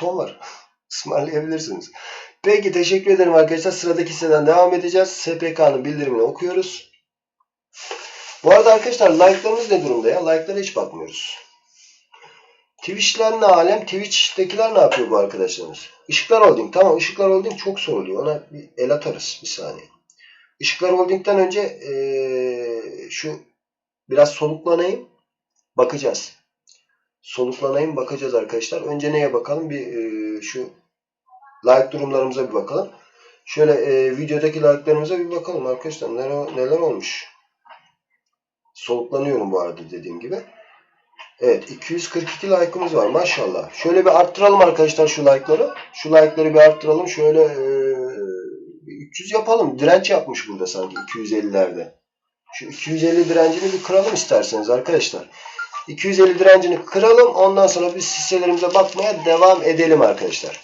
buton var. Ismarlayabilirsiniz. Peki teşekkür ederim arkadaşlar. Sıradaki hisseden devam edeceğiz. SPK'nın bildirimini okuyoruz. Bu arada arkadaşlar like'larımız ne durumda ya? Like'lara hiç bakmıyoruz. Twitch'ler ne alem? Twitch'tekiler ne yapıyor bu arkadaşlarımız? Işıklar Holding. Tamam Işıklar Holding çok soruluyor. Ona bir el atarız. Bir saniye. Işıklar Holding'den önce ee, şu biraz soluklanayım. Bakacağız. Soluklanayım bakacağız arkadaşlar. Önce neye bakalım? Bir ee, şu like durumlarımıza bir bakalım. Şöyle ee, videodaki like'larımıza bir bakalım arkadaşlar. Neler, neler olmuş? Soluklanıyorum bu arada dediğim gibi. Evet 242 like'ımız var maşallah. Şöyle bir arttıralım arkadaşlar şu like'ları. Şu like'ları bir arttıralım. Şöyle ee, 300 yapalım. Direnç yapmış burada sanki 250'lerde. Şu 250 direncini bir kıralım isterseniz arkadaşlar. 250 direncini kıralım. Ondan sonra biz hisselerimize bakmaya devam edelim arkadaşlar.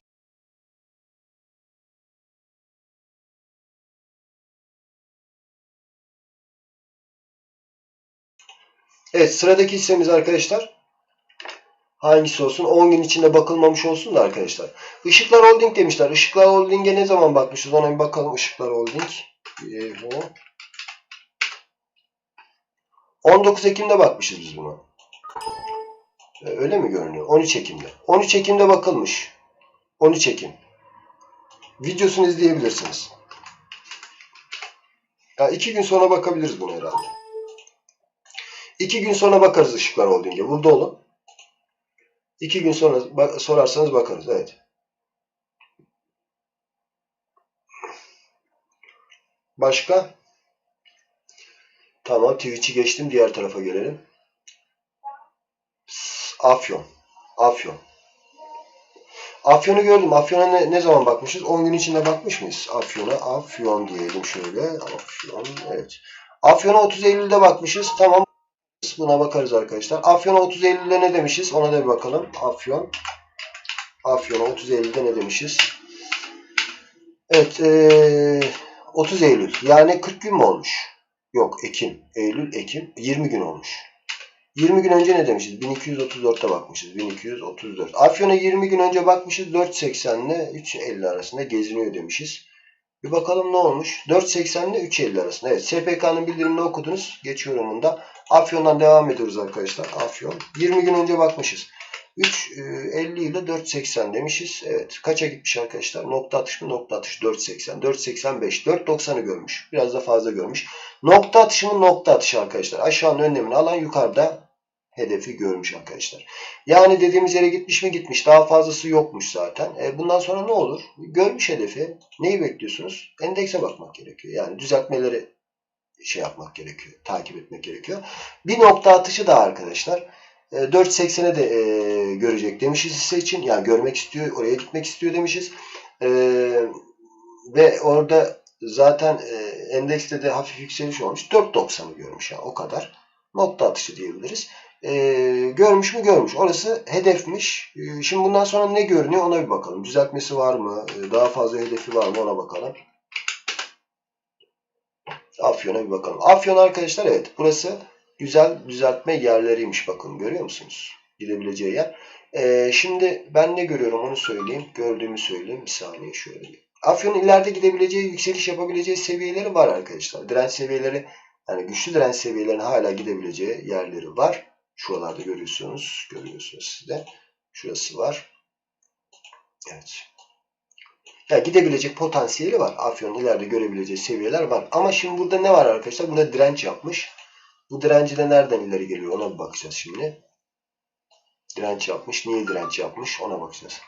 Evet sıradaki hissemiz arkadaşlar. Hangisi olsun? 10 gün içinde bakılmamış olsun da arkadaşlar. Işıklar Holding demişler. Işıklar Holding'e ne zaman bakmışız? Ona bir bakalım. Işıklar Holding. Ee, 19 Ekim'de bakmışız biz buna. Ee, Öyle mi görünüyor? 13 Ekim'de. 13 Ekim'de bakılmış. 13 Ekim. Videosunu izleyebilirsiniz. Ya iki gün sonra bakabiliriz buna herhalde. İki gün sonra bakarız ışıklar Holding'e. Burada olun. İki gün sonra bak- sorarsanız bakarız. Evet. Başka? Tamam. Twitch'i geçtim. Diğer tarafa gelelim. Afyon. Afyon. Afyon'u gördüm. Afyon'a ne, ne zaman bakmışız? 10 gün içinde bakmış mıyız? Afyon'a. Afyon diyelim şöyle. Afyon. Evet. Afyon'a 30 Eylül'de bakmışız. Tamam. Buna bakarız arkadaşlar. Afyon'a 30 Eylül'de ne demişiz? Ona da bir bakalım. Afyon. Afyon'a 30 Eylül'de ne demişiz? Evet. Ee, 30 Eylül. Yani 40 gün mü olmuş? Yok. Ekim. Eylül, Ekim. 20 gün olmuş. 20 gün önce ne demişiz? 1234'te bakmışız. 1234. Afyon'a 20 gün önce bakmışız. 4.80 ile 3.50 arasında geziniyor demişiz. Bir bakalım ne olmuş? 4.80 ile 3.50 arasında. Evet. SPK'nın bildirimini okudunuz. Geçiyorum bunda. Afyon'dan devam ediyoruz arkadaşlar. Afyon. 20 gün önce bakmışız. 3.50 ile 4.80 demişiz. Evet. Kaça gitmiş arkadaşlar? Nokta atış mı? Nokta atış 4.80. 4.85. 4.90'ı görmüş. Biraz da fazla görmüş. Nokta atışı mı? Nokta atışı arkadaşlar. Aşağının önlemini alan yukarıda hedefi görmüş arkadaşlar. Yani dediğimiz yere gitmiş mi gitmiş. Daha fazlası yokmuş zaten. E bundan sonra ne olur? Görmüş hedefi. Neyi bekliyorsunuz? Endekse bakmak gerekiyor. Yani düzeltmeleri şey yapmak gerekiyor. Takip etmek gerekiyor. Bir nokta atışı da arkadaşlar. E, 4.80'e de e, görecek demişiz hisse için. Yani görmek istiyor. Oraya gitmek istiyor demişiz. E, ve orada zaten e, endekste de hafif yükseliş olmuş. 4.90'ı görmüş yani o kadar. Nokta atışı diyebiliriz. E, görmüş mü görmüş. Orası hedefmiş. E, şimdi bundan sonra ne görünüyor ona bir bakalım. Düzeltmesi var mı? E, daha fazla hedefi var mı ona bakalım. Afyon'a bir bakalım. Afyon arkadaşlar evet burası güzel düzeltme yerleriymiş bakın görüyor musunuz? Gidebileceği yer. E, şimdi ben ne görüyorum onu söyleyeyim. Gördüğümü söyleyeyim. Bir saniye şöyle. Afyon'un ileride gidebileceği, yükseliş yapabileceği seviyeleri var arkadaşlar. Direnç seviyeleri yani güçlü direnç seviyelerine hala gidebileceği yerleri var. Şuralarda görüyorsunuz. Görüyorsunuz siz de. Şurası var. Evet. Ya gidebilecek potansiyeli var. Afyon'un ileride görebileceği seviyeler var. Ama şimdi burada ne var arkadaşlar? Burada direnç yapmış. Bu direnci de nereden ileri geliyor? Ona bir bakacağız şimdi. Direnç yapmış. Niye direnç yapmış? Ona bakacağız.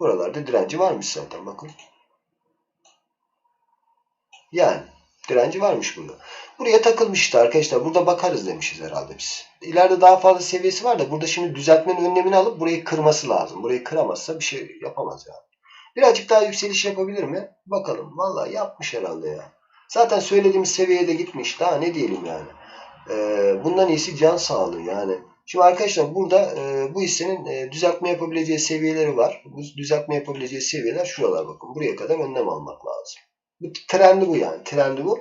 Buralarda direnci varmış zaten bakın. Yani direnci varmış burada. Buraya takılmış işte arkadaşlar. Burada bakarız demişiz herhalde biz. İleride daha fazla seviyesi var da burada şimdi düzeltmenin önlemini alıp burayı kırması lazım. Burayı kıramazsa bir şey yapamaz yani. Birazcık daha yükseliş yapabilir mi? Bakalım. Vallahi yapmış herhalde ya. Zaten söylediğimiz seviyede gitmiş. Daha ne diyelim yani. Ee, bundan iyisi can sağlığı yani. Şimdi arkadaşlar burada e, bu hissenin e, düzeltme yapabileceği seviyeleri var. Bu düzeltme yapabileceği seviyeler şuralar bakın. Buraya kadar önlem almak lazım. Bu trendi bu yani. Trendi bu.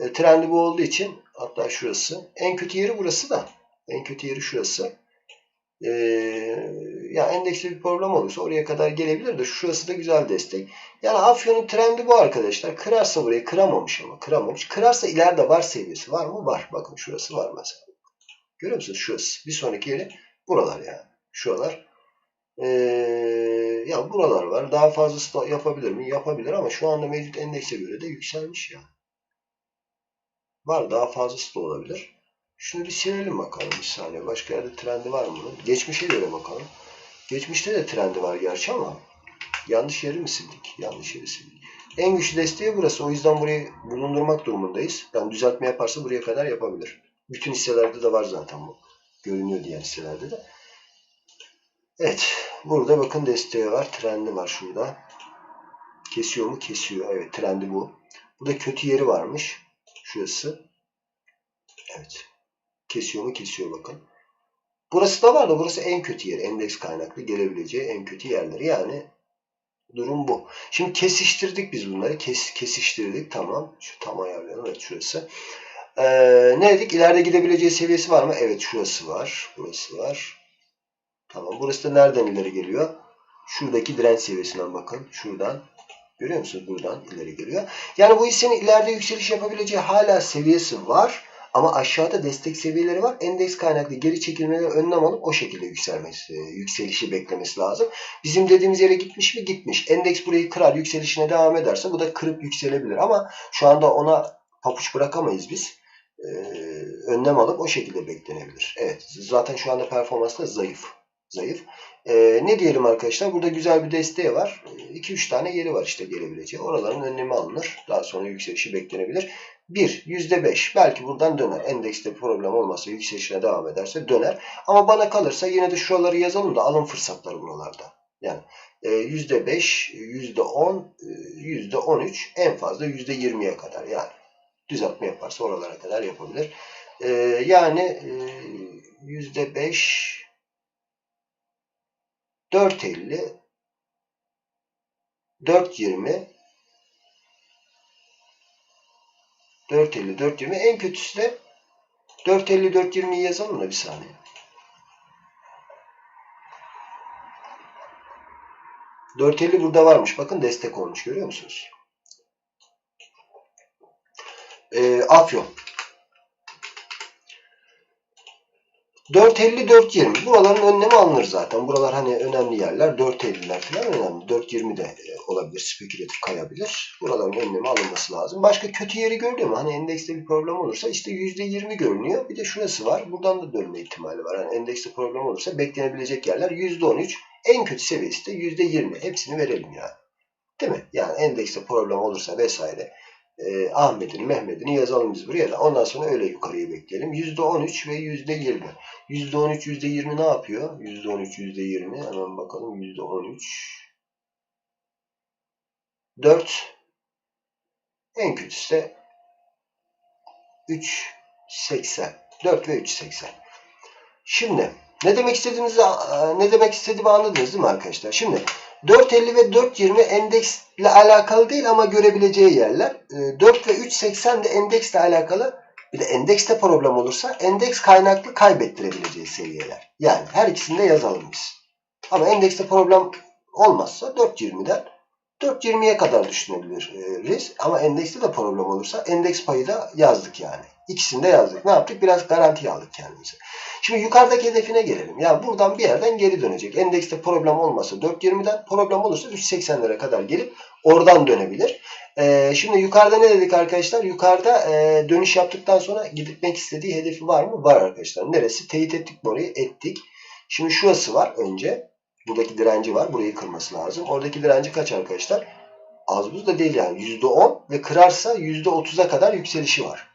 E, trendi bu olduğu için hatta şurası. En kötü yeri burası da. En kötü yeri şurası. Ee, ya endekste bir problem olursa oraya kadar gelebilir de şurası da güzel destek. Yani Afyon'un trendi bu arkadaşlar. Kırarsa burayı kıramamış ama kıramamış. Kırarsa ileride var seviyesi var mı? Var. Bakın şurası var mesela. Görüyor musunuz? Şurası. Bir sonraki yeri buralar yani. Şuralar. Ee, ya buralar var. Daha fazlası yapabilir mi? Yapabilir ama şu anda mevcut endekse göre de yükselmiş ya. Var. Daha fazlası da olabilir. Şunu bir silelim bakalım bir saniye. Başka yerde trendi var mı? Geçmişe göre bakalım. Geçmişte de trendi var gerçi ama yanlış yeri mi sildik? Yanlış yeri sildik. En güçlü desteği burası. O yüzden burayı bulundurmak durumundayız. Yani düzeltme yaparsa buraya kadar yapabilir. Bütün hisselerde de var zaten bu. Görünüyor diğer hisselerde de. Evet. Burada bakın desteği var. Trendi var şurada. Kesiyor mu? Kesiyor. Evet. Trendi bu. Burada kötü yeri varmış. Şurası. Evet. Kesiyor mu? Kesiyor bakın. Burası da var da burası en kötü yer. Endeks kaynaklı gelebileceği en kötü yerleri. Yani durum bu. Şimdi kesiştirdik biz bunları. Kes, kesiştirdik. Tamam. Şu tam ayarlayalım. Evet şurası. Ee, ne dedik? İleride gidebileceği seviyesi var mı? Evet şurası var. Burası var. Tamam. Burası da nereden ileri geliyor? Şuradaki direnç seviyesinden bakın. Şuradan. Görüyor musunuz? Buradan ileri geliyor. Yani bu hissenin ileride yükseliş yapabileceği hala seviyesi var. Ama aşağıda destek seviyeleri var. Endeks kaynaklı geri çekilmeleri önlem alıp o şekilde yükselmesi, yükselişi beklemesi lazım. Bizim dediğimiz yere gitmiş mi? Gitmiş. Endeks burayı kırar, yükselişine devam ederse bu da kırıp yükselebilir. Ama şu anda ona papuç bırakamayız biz. Ee, önlem alıp o şekilde beklenebilir. Evet. Zaten şu anda performans da zayıf. Zayıf. Ee, ne diyelim arkadaşlar? Burada güzel bir desteği var. 2-3 tane yeri var işte gelebileceği. Oraların önlemi alınır. Daha sonra yükselişi beklenebilir. 1, %5 belki buradan döner. Endekste problem olmazsa yükselişine devam ederse döner. Ama bana kalırsa yine de şuraları yazalım da alın fırsatları buralarda. Yani %5, %10, %13 en fazla %20'ye kadar yani. Düzeltme yaparsa oralara kadar yapabilir. Ee, yani %5 4.50 4.20 4.50 4.20 en kötüsü de 4.50 4.20'yi yazalım da bir saniye. ...4.50 burada varmış. Bakın destek olmuş. Görüyor musunuz? Ee, Afyon. 4.50-4.20 buraların önlemi alınır zaten. Buralar hani önemli yerler. 4.50'ler falan önemli. 4.20 de olabilir. Spekülatif kayabilir. Buraların önlemi alınması lazım. Başka kötü yeri gördü mü? Hani endekste bir problem olursa işte %20 görünüyor. Bir de şurası var. Buradan da dönme ihtimali var. Hani endekste problem olursa beklenebilecek yerler %13. En kötü seviyesi de %20. Hepsini verelim yani. Değil mi? Yani endekste problem olursa vesaire e, Ahmet'ini, Mehmet'ini yazalım biz buraya da. Ondan sonra öyle yukarıyı bekleyelim. %13 ve %20. %13, %20 ne yapıyor? %13, %20. Hemen bakalım. %13. 4. En kötüsü de 3.80. 4 ve 3.80. Şimdi ne demek istediğinizi ne demek istediğimi anladınız değil mi arkadaşlar? Şimdi 4.50 ve 4.20 endeksle alakalı değil ama görebileceği yerler. 4 ve 3.80 de endeksle alakalı. Bir de endekste problem olursa endeks kaynaklı kaybettirebileceği seviyeler. Yani her ikisini de yazalım biz. Ama endekste problem olmazsa 4.20'den 4.20'ye kadar düşünebiliriz. Ama endekste de problem olursa endeks payı da yazdık yani. İkisini de yazdık. Ne yaptık? Biraz garanti aldık kendimize. Şimdi yukarıdaki hedefine gelelim. Yani buradan bir yerden geri dönecek. Endekste problem olmasa 4.20'den problem olursa 3.80'lere kadar gelip oradan dönebilir. Ee, şimdi yukarıda ne dedik arkadaşlar? Yukarıda e, dönüş yaptıktan sonra gitmek istediği hedefi var mı? Var arkadaşlar. Neresi? Teyit ettik mi orayı? Ettik. Şimdi şurası var önce. Buradaki direnci var. Burayı kırması lazım. Oradaki direnci kaç arkadaşlar? Az buz da değil yani. %10 ve kırarsa %30'a kadar yükselişi var.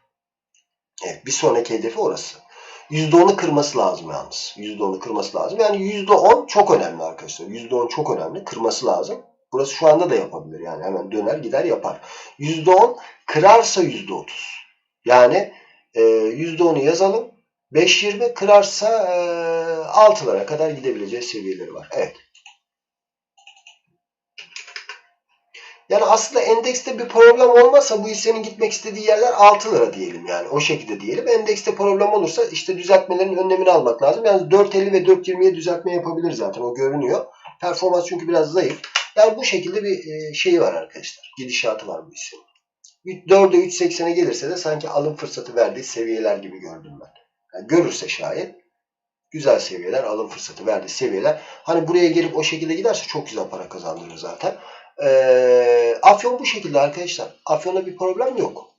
Evet. Bir sonraki hedefi orası. %10'u kırması lazım yalnız. %10'u kırması lazım. Yani %10 çok önemli arkadaşlar. %10 çok önemli. Kırması lazım. Burası şu anda da yapabilir. Yani hemen döner gider yapar. %10 kırarsa %30. Yani e, %10'u yazalım. 5.20 kırarsa e, 6'lara kadar gidebileceği seviyeleri var. Evet. Yani aslında endekste bir problem olmazsa bu hissenin gitmek istediği yerler 6 lira diyelim yani. O şekilde diyelim. Endekste problem olursa işte düzeltmelerin önlemini almak lazım. Yani 4.50 ve 4.20'ye düzeltme yapabilir zaten. O görünüyor. Performans çünkü biraz zayıf. Yani bu şekilde bir e, şeyi var arkadaşlar. Gidişatı var bu hissenin. 4'e 3.80'e gelirse de sanki alım fırsatı verdiği seviyeler gibi gördüm ben. Yani görürse şayet güzel seviyeler, alım fırsatı verdiği seviyeler. Hani buraya gelip o şekilde giderse çok güzel para kazandırır zaten. Ee, Afyon bu şekilde arkadaşlar. Afyon'da bir problem yok.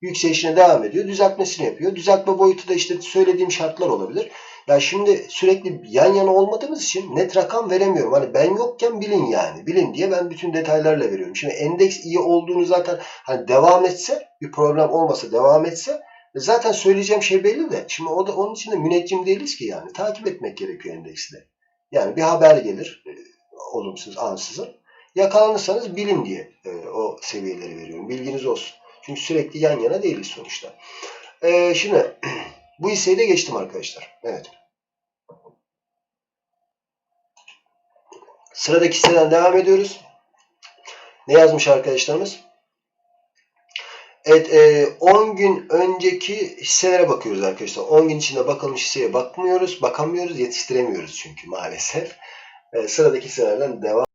Yükselişine devam ediyor. Düzeltmesini yapıyor. Düzeltme boyutu da işte söylediğim şartlar olabilir. Ya şimdi sürekli yan yana olmadığımız için net rakam veremiyorum. Hani ben yokken bilin yani. Bilin diye ben bütün detaylarla veriyorum. Şimdi endeks iyi olduğunu zaten hani devam etse bir problem olmasa devam etse zaten söyleyeceğim şey belli de. Şimdi o da onun için de müneccim değiliz ki yani. Takip etmek gerekiyor endeksle. Yani bir haber gelir e, olumsuz, ansızın. Yakalanırsanız bilin diye e, o seviyeleri veriyorum. Bilginiz olsun. Çünkü sürekli yan yana değiliz sonuçta. E, şimdi bu hisseyi de geçtim arkadaşlar. Evet. Sıradaki hisseden devam ediyoruz. Ne yazmış arkadaşlarımız? Evet, e, 10 gün önceki hisselere bakıyoruz arkadaşlar. 10 gün içinde bakılmış hisseye bakmıyoruz, bakamıyoruz, yetiştiremiyoruz çünkü maalesef. E, sıradaki hisselerden devam